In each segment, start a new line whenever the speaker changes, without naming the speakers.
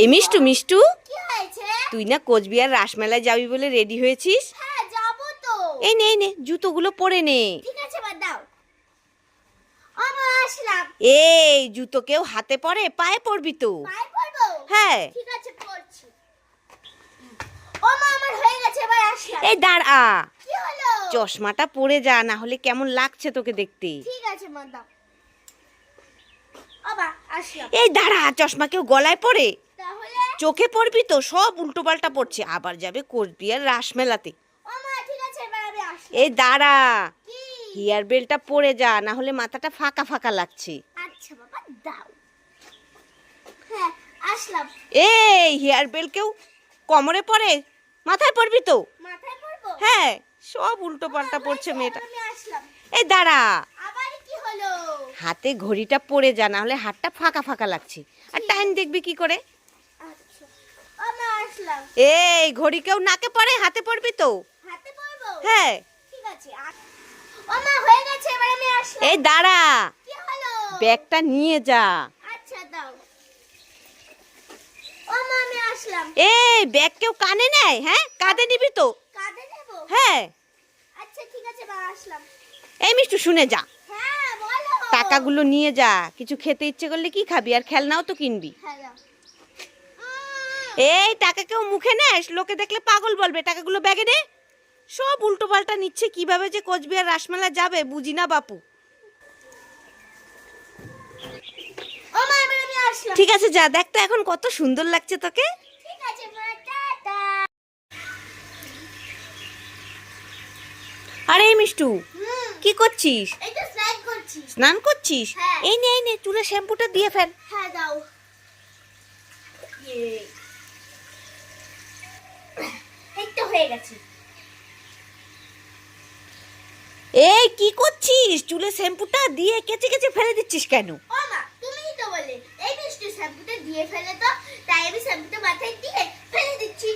এই মিষ্টু মিষ্টু। তুই না কোচবিহার রাসমেলায় যাবি বলে রেডি হয়েছিস?
হ্যাঁ
এই নে নে জুতোগুলো পরে নে। এই জুতো কেউ হাতে পরে পায়ে পরবি তো। হ্যাঁ। এই দাঁড়া। চশমাটা পরে যা না হলে কেমন লাগছে তোকে দেখতে।
ঠিক আছে মা দাও।
এই দাঁড়া চশমা কেউ গলায় পরে চোখে পড়বি তো সব উল্টো পাল্টা পড়ছে। আবার যাবে কোচবিহার রাসমেলাতে এই দাঁড়া। হেয়ার বেলটা পরে যা না হলে মাথাটা ফাঁকা ফাঁকা লাগছে।
আচ্ছা হ্যাঁ
এই হেয়ার বেল কেউ কোমরে পরে মাথায় পড়বি তো? হ্যাঁ সব উল্টো পাল্টা পড়ছে মেয়েটা। এই দাঁড়া। হাতে ঘড়িটা পরে যা না হলে হাতটা ফাঁকা ফাঁকা লাগছে। আর টাইম দেখবি কি করে?
আচ্ছা।
এই ঘড়ি কেউ নাকে পরে হাতে পড়বি তো। হ্যাঁ। এই দাঁড়া। ব্যাগটা নিয়ে যা।
আচ্ছা
এই ব্যাগ কেউ কানে নেয় হ্যাঁ? কাঁধে নিবি তো। হ্যাঁ।
আচ্ছা
এই মিষ্টু শুনে যা।
হ্যাঁ
টাকাগুলো নিয়ে যা কিছু খেতে ইচ্ছে করলে কি খাবি? আর খেলনাও তো কিনবি। এই টাকা কেউ মুখে নেস? লোকে দেখলে পাগল বলবে টাকাগুলো ব্যাগে নে। সব উল্টো পাল্টা নিচ্ছে কীভাবে যে কোচবিহার রাসমেলা যাবে বুঝি না বাপু। ঠিক আছে যা দেখ তো এখন কত সুন্দর লাগছে তোকে। আরে মিষ্টু কি করছিস
এই তো স্লাইড করছি
স্নান করছিস?
হ্যাঁ।
এই নে এই নে চুলে শ্যাম্পুটা দিয়ে ফেল।
হ্যাঁ দাও। ইয়ে। এই তো হয়ে গেছে।
এই কি করছিস? চুলে শ্যাম্পুটা দিয়ে কেচে কেচে ফেলে দিচ্ছিস কেন?
ও মা তুমিই তো বলে। এই মিষ্টি শ্যাম্পুটা দিয়ে ফেলে তো তাই আমি শ্যাম্পুটা মাথায় দিয়ে ফেলে দিচ্ছি।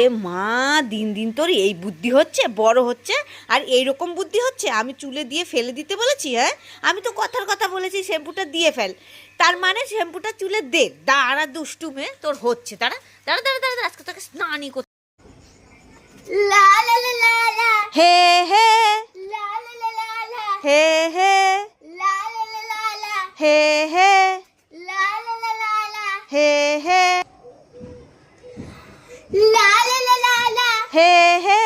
এ মা, দিন দিন তোর এই বুদ্ধি হচ্ছে, বড় হচ্ছে, আর এই রকম বুদ্ধি হচ্ছে, আমি চুলে দিয়ে ফেলে দিতে বলেছি হ্যাঁ? আমি তো কথার কথা বলেছি, শ্যাম্পুটা দিয়ে ফেল। তার মানে শ্যাম্পুটা চুলে দে, দাঁড়া দুষ্টুমে, তোর হচ্ছে তারা দাঁড়া দাঁড়া দাঁড়া, আজকে তোকে স্নানই করতে
লা
হে হে।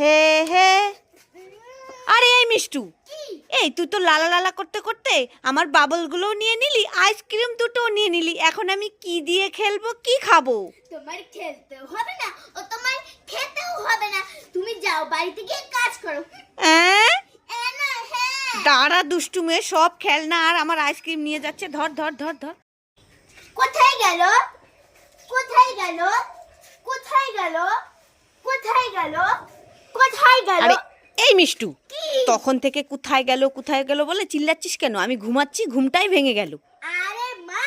হে হে। আরে এই মিষ্টু। এই তুই তো লালা লালা করতে করতে আমার বাবলগুলোও নিয়ে নিলি আইসক্রিম দুটোও নিয়ে নিলি। এখন আমি কি দিয়ে খেলব কি খাব?
তোমার খেলতেও হবে না ও তোমার খেতেও হবে না। তুমি যাও বাড়িতে গিয়ে কাজ করো।
দাঁড়া দুষ্টু মেয়ে সব খেলনা আর আমার আইসক্রিম নিয়ে যাচ্ছে। ধর ধর ধর ধর।
কোথায় গেল? কোথায় গেল? গেল? কোথায় গেল?
আরে এই মিষ্টু তখন থেকে কোথায় গেল কোথায় গেল বলে চিল্লাচ্ছিস কেন? আমি ঘুমাচ্ছি ঘুমটাই ভেঙে গেল।
আরে মা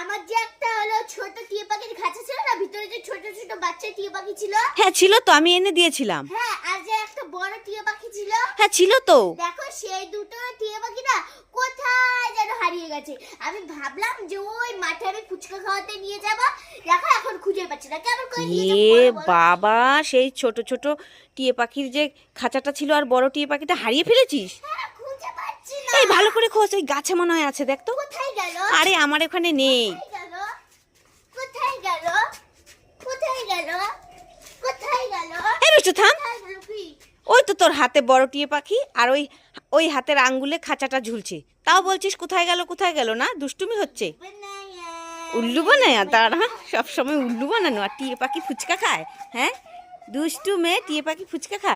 আমার যে একটা হলো ছোট টিয়া পাখির খাঁচা ছিল না ভিতরে যে ছোট ছোট বাচ্চা টিয়া পাখি ছিল?
হ্যাঁ ছিল তো আমি এনে দিয়েছিলাম।
হ্যাঁ আর যে একটা বড় টিয়া পাখি ছিল?
হ্যাঁ ছিল তো।
দেখো সেই দুটো টিয়া পাখি না গেছে। আমি ভাবলাম যে ওই মাঠে আমি ফুচকা খাওয়াতে নিয়ে যাব। দেখো এখন খুঁজে পাচ্ছি না। কেমন করে নিয়ে?
বাবা সেই ছোট ছোট টিয়ে পাখির যে খাঁচাটা ছিল আর বড় টিয়ে পাখিটা হারিয়ে ফেলেছিস?
হ্যাঁ, খুঁজে পাচ্ছি না।
এই ভালো করে খোঁজ ওই গাছে মনে হয় আছে দেখ তো।
কোথায় গেল?
আরে আমার ওখানে নেই।
কোথায় গেল? কোথায় গেল? কোথায় গেল?
এই মিষ্টু থাম।
কোথায় গেল কি
ওই তো তোর হাতে বড় টিয়ে পাখি আর ওই ওই হাতের আঙ্গুলে খাঁচাটা ঝুলছে। তাও বলছিস কোথায় গেল কোথায় গেল না? দুষ্টুমি হচ্ছে। উল্লু বানায় দাঁড়া সবসময় উল্লু বানানো, আর টিয়ে পাখি ফুচকা খায় হ্যাঁ? দুষ্টু মেয়ে টিয়ে পাখি ফুচকা খায়।